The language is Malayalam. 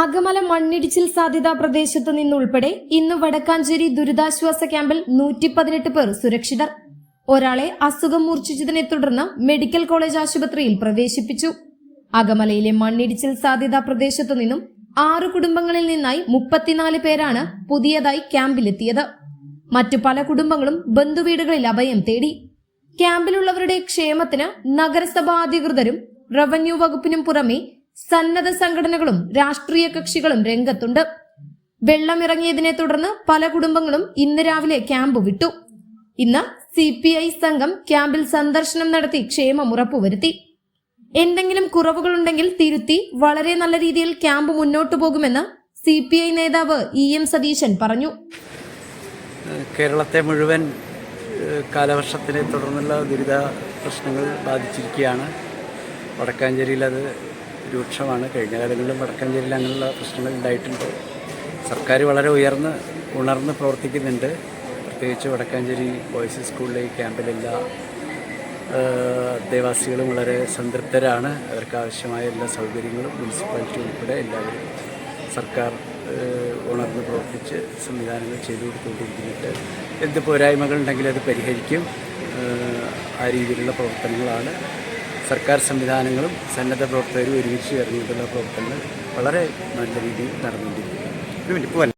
അകമല മണ്ണിടിച്ചിൽ സാധ്യതാ പ്രദേശത്തു നിന്നുൾപ്പെടെ ഇന്ന് വടക്കാഞ്ചേരി ദുരിതാശ്വാസ ക്യാമ്പിൽ നൂറ്റി പതിനെട്ട് പേർ സുരക്ഷിതർ. ഒരാളെ അസുഖം മൂർച്ഛിച്ചതിനെ തുടർന്ന് മെഡിക്കൽ കോളേജ് ആശുപത്രിയിൽ പ്രവേശിപ്പിച്ചു. അകമലയിലെ മണ്ണിടിച്ചിൽ സാധ്യതാ പ്രദേശത്തു നിന്നും ആറ് കുടുംബങ്ങളിൽ നിന്നായി മുപ്പത്തിനാല് പേരാണ് പുതിയതായി ക്യാമ്പിലെത്തിയത്. മറ്റു പല കുടുംബങ്ങളും ബന്ധുവീടുകളിൽ അഭയം തേടി. ക്യാമ്പിലുള്ളവരുടെ ക്ഷേമത്തിന് നഗരസഭാ അധികൃതരും റവന്യൂ വകുപ്പിനും പുറമെ സന്നദ്ധ സംഘടനകളും രാഷ്ട്രീയ കക്ഷികളും രംഗത്തുണ്ട്. വെള്ളമിറങ്ങിയതിനെ തുടർന്ന് പല കുടുംബങ്ങളും ഇന്ന് രാവിലെ ക്യാമ്പ് വിട്ടു. ഇന്ന് സി പി ഐ സംഘം ക്യാമ്പിൽ സന്ദർശനം നടത്തി ക്ഷേമം ഉറപ്പുവരുത്തി. എന്തെങ്കിലും കുറവുകളുണ്ടെങ്കിൽ തിരുത്തി വളരെ നല്ല രീതിയിൽ ക്യാമ്പ് മുന്നോട്ടു പോകുമെന്ന് സി പി ഐ നേതാവ് ഇ എം സതീശൻ പറഞ്ഞു. കേരളത്തെ മുഴുവൻ കാലവർഷത്തിനെ തുടർന്നുള്ള ദുരിത പ്രശ്നങ്ങൾ ബാധിച്ചിരിക്കുകയാണ്. വടക്കാഞ്ചേരിയിൽ അത് രൂക്ഷമാണ്. കഴിഞ്ഞ കാലങ്ങളിലും ജില്ലയിൽ അങ്ങനെയുള്ള പ്രശ്നങ്ങൾ ഉണ്ടായിട്ടുണ്ട്. സർക്കാർ വളരെ ഉയർന്ന് ഉണർന്ന് പ്രവർത്തിക്കുന്നുണ്ട്. പ്രത്യേകിച്ച് വടക്കാഞ്ചേരി ബോയ്സ് സ്കൂളിലെ ഈ ക്യാമ്പിലെല്ലാ ദേവാസികളും വളരെ സംതൃപ്തരാണ്. അവർക്ക് ആവശ്യമായ എല്ലാ സൗകര്യങ്ങളും മുനിസിപ്പാലിറ്റി ഉൾപ്പെടെ എല്ലാവരും സർക്കാർ ഉണർന്ന് പ്രവർത്തിച്ച് സംവിധാനങ്ങൾ ചെയ്തു കൊടുത്തുകൊണ്ടിരിക്കുന്നുണ്ട്. എന്ത് പോരായ്മകളുണ്ടെങ്കിലും അത് പരിഹരിക്കും. ആ രീതിയിലുള്ള പ്രവർത്തനങ്ങളാണ് സർക്കാർ സംവിധാനങ്ങളും സന്നദ്ധ പ്രവർത്തകരും ഒരുമിച്ച് ഇറങ്ങിയിട്ടുള്ള പ്രവർത്തനങ്ങൾ വളരെ നല്ല രീതിയിൽ നടന്നുകൊണ്ടിരിക്കുന്നു.